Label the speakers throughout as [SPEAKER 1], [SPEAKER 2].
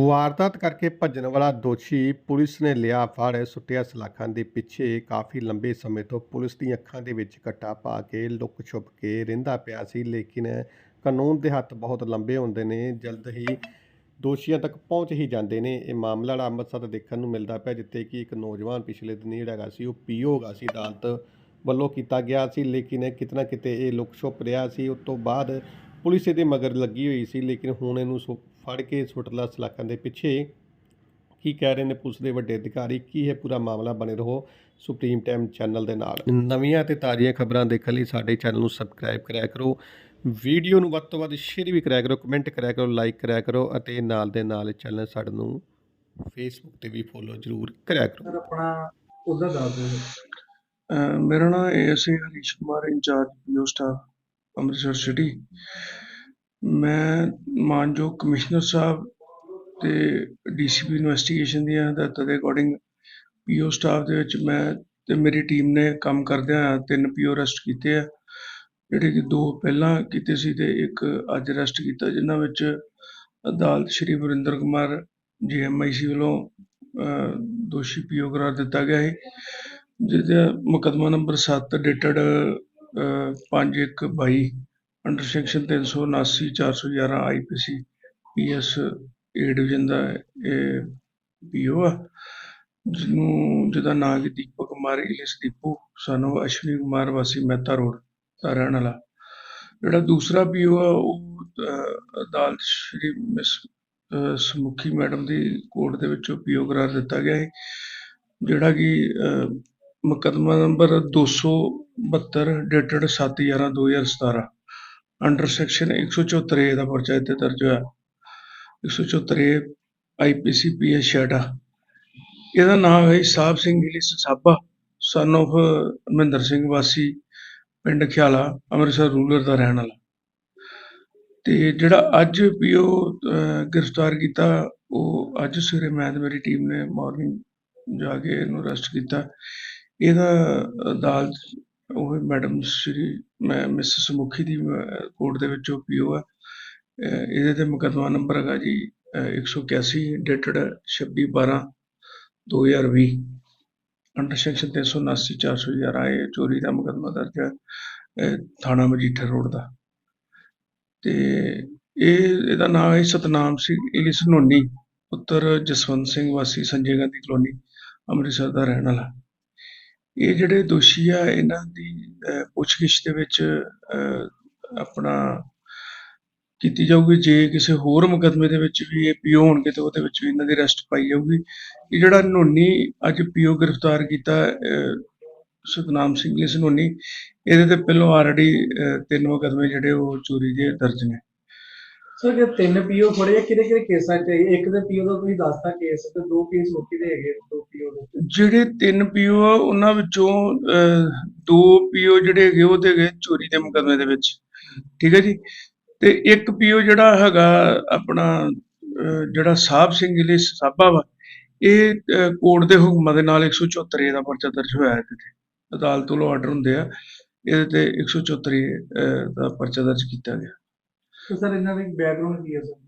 [SPEAKER 1] ਵਾਰਦਾਤ ਕਰਕੇ ਭੱਜਣ ਵਾਲਾ ਦੋਸ਼ੀ ਪੁਲਿਸ ਨੇ ਲਿਆ ਫੜ। ਸੁੱਟਿਆ ਸਲਾਖਾਂ ਦੇ ਪਿੱਛੇ ਕਾਫੀ ਲੰਬੇ ਸਮੇਂ ਤੋਂ ਪੁਲਿਸ ਦੀਆਂ ਅੱਖਾਂ ਦੇ ਵਿੱਚ ਘੱਟਾ ਪਾ ਕੇ ਲੁੱਕ ਛੁਪ ਕੇ ਰਹਿੰਦਾ ਪਿਆ ਸੀ, ਲੇਕਿਨ ਕਾਨੂੰਨ ਦੇ ਹੱਥ ਬਹੁਤ ਲੰਬੇ ਹੁੰਦੇ ਨੇ, ਜਲਦ ਹੀ ਦੋਸ਼ੀਆਂ ਤੱਕ ਪਹੁੰਚ ਹੀ ਜਾਂਦੇ ਨੇ। ਇਹ ਮਾਮਲਾ ਜਿਹੜਾ ਅੰਮ੍ਰਿਤਸਰ ਦਾ ਦੇਖਣ ਨੂੰ ਮਿਲਦਾ ਪਿਆ, ਜਿੱਥੇ ਕਿ ਇੱਕ ਨੌਜਵਾਨ ਪਿਛਲੇ ਦਿਨੀ ਜਿਹੜਾ ਹੈਗਾ ਸੀ, ਉਹ ਪੀਓ ਹੈਗਾ ਸੀ, ਅਦਾਲਤ ਵੱਲੋਂ ਕੀਤਾ ਗਿਆ ਸੀ, ਲੇਕਿਨ ਕਿਤਨਾ ਕਿਤੇ ਇਹ ਲੁੱਕ ਛੁਪ ਰਿਹਾ ਸੀ। ਉਸ ਤੋਂ ਬਾਅਦ ਪੁਲਿਸ ਇਹਦੇ ਮਗਰ ਲੱਗੀ ਹੋਈ ਸੀ, ਲੇਕਿਨ ਹੁਣ ਇਹਨੂੰ ਸੁ- ਫੜ ਕੇ ਸੁੱਟਲਾ ਸਲਾਖਾਂ ਦੇ ਪਿੱਛੇ ਕੀ ਕਹਿ ਰਹੇ ਨੇ ਪੁਲਿਸ ਦੇ ਵੱਡੇ ਅਧਿਕਾਰੀ? ਕੀ ਹੈ ਪੂਰਾ ਮਾਮਲਾ ਬਣੇ ਰਹੋ ਸੁਪਰੀਮ ਟਾਈਮ ਚੈਨਲ ਦੇ ਨਾਲ? ਨਵੀਆਂ ਤੇ ਤਾਜ਼ੀਆਂ ਖਬਰਾਂ ਦੇਖਣ ਲਈ ਸਾਡੇ ਚੈਨਲ ਨੂੰ ਸਬਸਕ੍ਰਾਈਬ ਕਰਿਆ ਕਰੋ। ਵੀਡੀਓ ਨੂੰ ਵੱਧ ਤੋਂ ਵੱਧ ਸ਼ੇਅਰ ਵੀ ਕਰਿਆ ਕਰੋ ਕਮੈਂਟ ਕਰਿਆ ਕਰੋ ਲਾਈਕ ਕਰਿਆ ਕਰੋ ਅਤੇ ਨਾਲ ਦੇ ਨਾਲ ਚੈਨਲ ਸਾਡੇ ਨੂੰ ਫੇਸਬੁੱਕ ਤੇ ਵੀ ਫੋਲੋ ਜ਼ਰੂਰ ਕਰਿਆ ਕਰੋ।
[SPEAKER 2] ਆਪਣਾ ਉਹਦਾ ਦੱਸ ਦਿਓ।
[SPEAKER 3] ਮੇਰਾ ਨਾਮ ASA Harish Kumar incharge PO staff Amritsar city ਮੈਂ ਮਾਨਯੋਗ ਕਮਿਸ਼ਨਰ ਸਾਹਿਬ ਤੇ ਡੀਸੀਪੀ ਇਨਵੈਸਟੀਗੇਸ਼ਨ ਦੀਆਂ ਹਦਾਇਤਾਂ ਦੇ ਅਕੋਰਡਿੰਗ ਪੀਓ ਸਟਾਫ ਦੇ ਵਿੱਚ ਮੈਂ ਤੇ ਮੇਰੀ ਟੀਮ ਨੇ ਕੰਮ ਕਰਦਿਆਂ ਹੋਇਆਂ ਤਿੰਨ ਪੀਓ ਅਰੈਸਟ ਕੀਤੇ ਆ ਜਿਹੜੇ ਕਿ ਦੋ ਪਹਿਲਾਂ ਕੀਤੇ ਸੀ ਤੇ ਇੱਕ ਅੱਜ ਅਰੈਸਟ ਕੀਤਾ ਜਿਨ੍ਹਾਂ ਵਿੱਚ ਅਦਾਲਤ ਸ਼੍ਰੀ ਵਰਿੰਦਰ ਕੁਮਾਰ ਜੀਐਮਆਈਸੀ ਵੱਲੋਂ ਅਹ, ਦੋਸ਼ੀ ਪੀਓ ਕਰਾਰ ਦਿੱਤਾ ਗਿਆ ਹੈ ਜਿਹਦਾ ਮੁਕੱਦਮਾ number 7 dated 5122 under section 379 411 IPC PS A division ਦਾ ਇਹ ਪੀਓ ਆ ਜਿਹਨੂੰ ਜਿਹਦਾ ਨਾਮ ਹੈ ਦੀਪਕ ਕੁਮਾਰ ਇਲਿਸ ਦੀਪੂ ਸਾਨੂੰ ਅਸ਼ਵਨੀ ਕੁਮਾਰ ਵਾਸੀ ਮਹਿਤਾ ਰੋਡ ਦਾ ਰਹਿਣ ਵਾਲਾ। ਜਿਹੜਾ ਦੂਸਰਾ ਪੀਓ ਆ ਉਹ ਅਦਾਲਤ ਸ਼੍ਰੀ ਮਿਸ ਸਮੁਖੀ ਮੈਡਮ ਦੀ ਕੋਰਟ ਦੇ ਵਿੱਚੋਂ ਪੀਓ ਕਰਾਰ ਦਿੱਤਾ ਗਿਆ ਹੈ ਜਿਹੜਾ ਕਿ ਅਹ, ਮੁਕੱਦਮਾ ਨੰਬਰ 272 ਡੇਟਡ 7/11/2017 ਅੰਡਰ ਸੈਕਸ਼ਨ 174 ਦਾ ਪਰਚਾ ਇੱਥੇ ਦਰਜ ਹੋਇਆ। 174 ਆਈਪੀਸੀ ਪੀਐਸ ਸ਼ੈਡਾ ਇਹਦਾ ਨਾਮ ਹੈ ਸਾਹਿਬ ਸਿੰਘ ਇਲਿਸ ਸਾਬਾ ਸਨ of ਮਹਿੰਦਰ ਸਿੰਘ ਵਾਸੀ, ਪਿੰਡ ਖਿਆਲਾ, ਅੰਮ੍ਰਿਤਸਰ ਰੂਰਲ ਦਾ ਰਹਿਣ ਵਾਲਾ। ਤੇ ਜਿਹੜਾ ਅੱਜ ਪੀਓ ਗ੍ਰਿਫਤਾਰ ਕੀਤਾ, ਉਹ ਅੱਜ ਸਵੇਰੇ ਮੈਂ ਤੇ ਮੇਰੀ ਟੀਮ ਨੇ ਮਾਰਨਿੰਗ ਜਾ ਕੇ ਇਹਨੂੰ ਅਰੈਸਟ ਕੀਤਾ। ਇਹਦਾ ਅਦਾਲਤ ਉਹ ਮੈਡਮ ਸ਼੍ਰੀ, ਮੈਂ ਮਿਸ ਸਮੁਖੀ ਦੀ ਕੋਰਟ ਦੇ ਵਿੱਚੋਂ ਪੀਓ ਆ। ਅਹ, ਇਹਦੇ ਤੇ ਮੁਕੱਦਮਾ ਨੰਬਰ ਹੈਗਾ ਜੀ, ਅਹ 181 ਡੇਟਡ 26 12 2020 ਅੰਡਰ ਸੈਕਸ਼ਨ 379 411 ਇਹ ਚੋਰੀ ਦਾ ਮੁਕੱਦਮਾ ਦਰਜ ਹੈ ਥਾਣਾ ਮਜੀਠਾ ਰੋਡ ਦਾ। ਤੇ ਇਹ, ਇਹਦਾ ਨਾਮ ਹੈ ਸਤਨਾਮ ਸਿੰਘ ਇਲਿਸ ਸਨੋਨੀ, ਪੁੱਤਰ ਜਸਵੰਤ ਸਿੰਘ ਵਾਸੀ, ਸੰਜੇ ਗਾਂਧੀ ਕਲੋਨੀ, ਅੰਮ੍ਰਿਤਸਰ ਦਾ ਰਹਿਣ ਵਾਲਾ। ਇਹ ਜਿਹੜੇ ਦੋਸ਼ੀ ਆ ਇਹਨਾਂ ਦੀ ਪੁੱਛਗਿੱਛ ਦੇ ਵਿੱਚ ਅਹ, ਆਪਣਾ ਕੀਤੀ ਜਾਊਗੀ। ਜੇ ਕਿਸੇ ਹੋਰ ਮੁਕੱਦਮੇ ਦੇ ਵਿੱਚ ਵੀ ਇਹ ਪੀਓ ਹੋਣਗੇ ਤਾਂ ਉਹਦੇ ਵਿੱਚ ਵੀ ਇਹਨਾਂ ਦੀ ਅਰੈਸਟ ਪਾਈ ਜਾਊਗੀ। ਇਹ ਜਿਹੜਾ ਨੋਨੀ ਅੱਜ ਪੀਓ ਗ੍ਰਿਫਤਾਰ ਕੀਤਾ ਅਹ, ਸਤਨਾਮ ਸਿੰਘ ਇਸ ਸਨੋਨੀ ਇਹਦੇ ਤੇ ਪਹਿਲਾਂ ਆਲਰੇਡੀ ਤਿੰਨ ਮੁਕੱਦਮੇ ਜਿਹੜੇ ਉਹ ਚੋਰੀ ਦੇ ਦਰਜ ਨੇ।
[SPEAKER 2] ਸਰ ਜੇ ਤਿੰਨ ਪੀਓ ਫੜੇ ਆ ਕਿਹੜੇ ਕਿਹੜੇ ਕੇਸਾਂ 'ਚ ਇਹ? ਇੱਕ ਦੇ ਪੀਓ ਦਾ ਤੁਸੀਂ ਦੱਸਤਾ ਕੇਸ ਤੇ ਦੋ ਕੇਸ ਮੁੱਕੀ ਦੇ ਹੈਗੇ ਦੋ ਪੀਓ ਦੇ
[SPEAKER 3] ਜਿਹੜੇ ਤਿੰਨ ਪੀਓ ਆ ਉਹਨਾਂ ਵਿੱਚੋਂ ਅਹ, ਦੋ ਪੀਓ ਜਿਹੜੇ ਹੈਗੇ ਉਹ ਤੇ ਹੈਗੇ ਚੋਰੀ ਦੇ ਮੁਕੱਦਮੇ ਦੇ ਵਿੱਚ। ਠੀਕ ਹੈ ਜੀ? ਤੇ ਇੱਕ ਪੀਓ ਜਿਹੜਾ ਹੈਗਾ ਆਪਣਾ ਅਹ, ਜਿਹੜਾ ਸਾਹਿਬ ਸਿੰਘ ਲਈ ਸਾਬਾ ਵਾ ਇਹ ਅਹ, ਕੋਰਟ ਦੇ ਹੁਕਮਾਂ ਦੇ ਨਾਲ 174 ਦਾ ਪਰਚਾ ਦਰਜ ਹੋਇਆ ਇਹਦੇ ਤੇ। ਅਦਾਲਤ ਵੱਲੋਂ ਆਰਡਰ ਹੁੰਦੇ ਆ ਇਹਦੇ ਤੇ 174 ਅਹ, ਦਾ ਪਰਚਾ ਦਰਜ ਕੀਤਾ ਗਿਆ।
[SPEAKER 2] ਤੇ ਸਰ ਇਹਨਾਂ ਦੀ ਬੈਕਗ੍ਰਾਉਂਡ ਕੀ ਹੈ ਸਰ?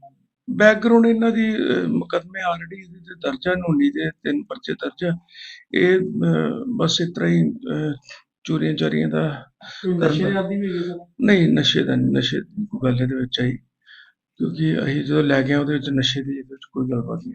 [SPEAKER 3] ਬੈਕਗ੍ਰਾਉਂਡ ਇਹਨਾਂ ਦੀ ਮੁਕੱਦਮੇ ਆਲਰੇਡੀ ਇਹਦੇ ਤੇ ਦਰਜ ਆ ਨੋਨੀ ਦੇ ਤਿੰਨ ਪਰਚੇ ਦਰਜ ਇਹ ਬਸ ਇਸ ਤਰ੍ਹਾਂ ਹੀ ਚੋਰੀਆਂ ਚਾਰੀਆਂ ਦਾ
[SPEAKER 2] ਨਸ਼ੇ ਆਦੀ ਵੀ
[SPEAKER 3] ਨਹੀਂ ਨਸ਼ੇ ਦਾ ਨਹੀਂ ਨਸ਼ੇ ਦੀ ਗੱਲ ਇਹਦੇ ਵਿੱਚ ਆਈ। ਕਿਉਂਕਿ ਅਸੀਂ ਜਦੋਂ ਲੈ ਗਏ ਉਹਦੇ ਵਿੱਚ ਨਸ਼ੇ ਦੀ ਇਹਦੇ ਵਿੱਚ ਕੋਈ ਗੱਲਬਾਤ ਨਹੀਂ।